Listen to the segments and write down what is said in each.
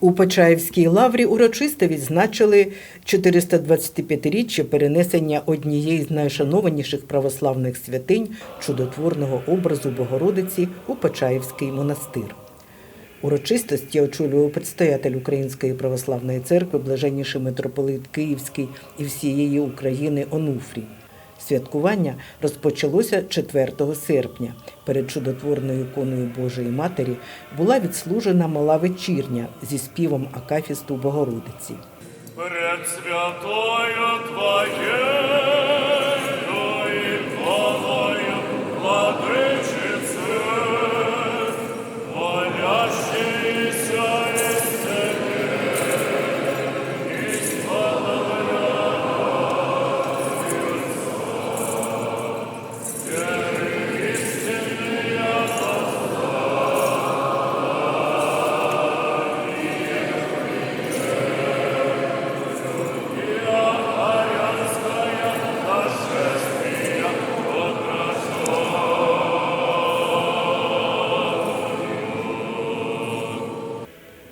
У Почаївській лаврі урочисто відзначили 425-річчя перенесення однієї з найшанованіших православних святинь чудотворного образу Богородиці у Почаївський монастир. Урочистості очолював предстоятель Української православної церкви, блаженніший митрополит Київський і всієї України Онуфрій. Святкування розпочалося 4 серпня. Перед чудотворною іконою Божої Матері була відслужена мала вечірня зі співом Акафісту Богородиці. Перед святою Твоєю іконою, владичице,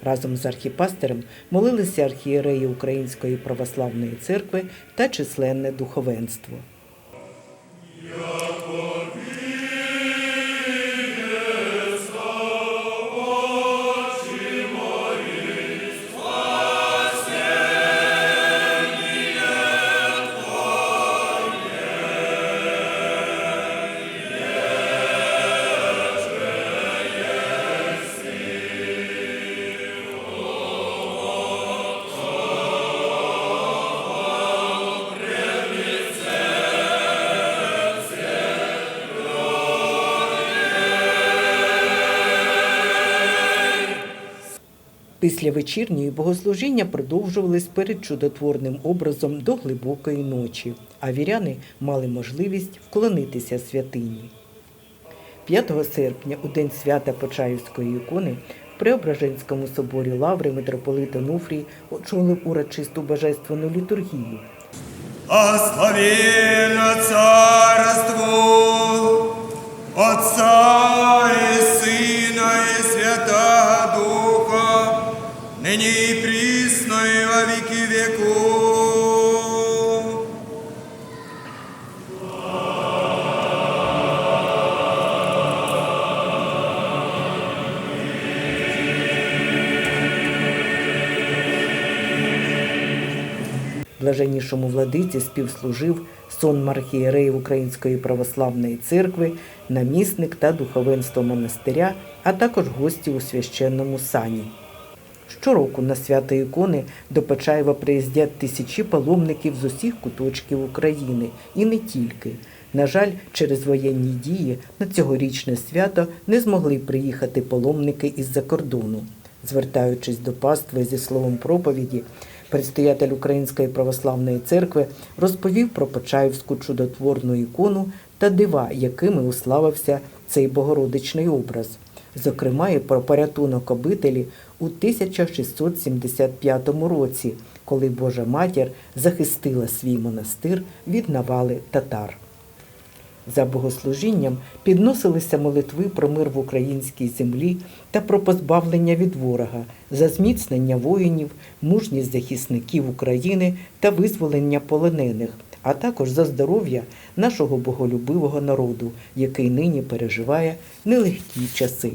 Разом з архіпастером молилися архієреї Української православної церкви та численне духовенство. Після вечірньої богослужіння продовжувались перед чудотворним образом до глибокої ночі, а віряни мали можливість вклонитися святині. 5 серпня, у день свята Почаївської ікони, в Преображенському соборі Лаври митрополит Онуфрій очолив урочисту божественну літургію. Благословенно веки веков. Блаженнішому владиці співслужив сон мархієреїв Української православної церкви, намісник та духовенство монастиря, а також гості у священному сані. Щороку на свято ікони до Почаєва приїздять тисячі паломників з усіх куточків України і не тільки. На жаль, через воєнні дії на цьогорічне свято не змогли приїхати паломники із-за кордону. Звертаючись до пастви зі словом проповіді, предстоятель Української православної церкви розповів про Почаївську чудотворну ікону та дива, якими уславився цей богородичний образ. Зокрема, і про порятунок обителі у 1675 році, коли Божа матір захистила свій монастир від навали татар. За богослужінням підносилися молитви про мир в українській землі та про позбавлення від ворога, за зміцнення воїнів, мужність захисників України та визволення полонених, а також за здоров'я нашого боголюбивого народу, який нині переживає нелегкі часи.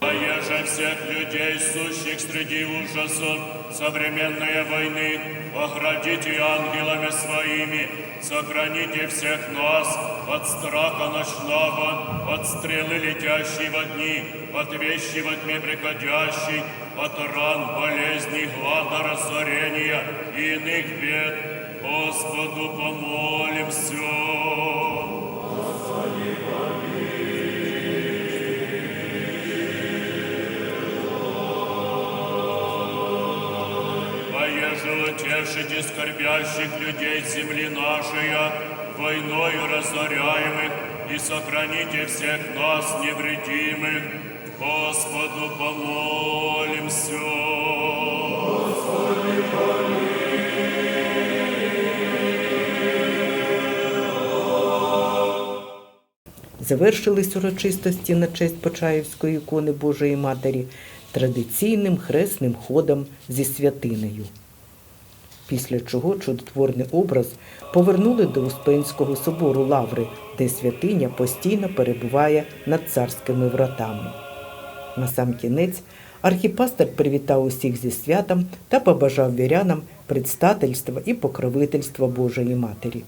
Поеже всех людей, сущих среди ужасов современной войны, оградите ангелами своими, сохраните всех нас от страха ночного, от стрелы летящей во дни, от вещи во тьме приходящей, от ран, болезней, глада, разорения и иных бед. Господу помолимся. Поеже утешите скорбящих людей земли нашей, войною разоряемых, и сохраните всех нас невредимых. Господу помолимся. Завершились урочистості на честь Почаївської ікони Божої Матері традиційним хресним ходом зі святинею. Після чого чудотворний образ повернули до Успенського собору Лаври, де святиня постійно перебуває над царськими вратами. На сам кінець архіпастер привітав усіх зі святом та побажав вірянам предстательства і покровительства Божої Матері.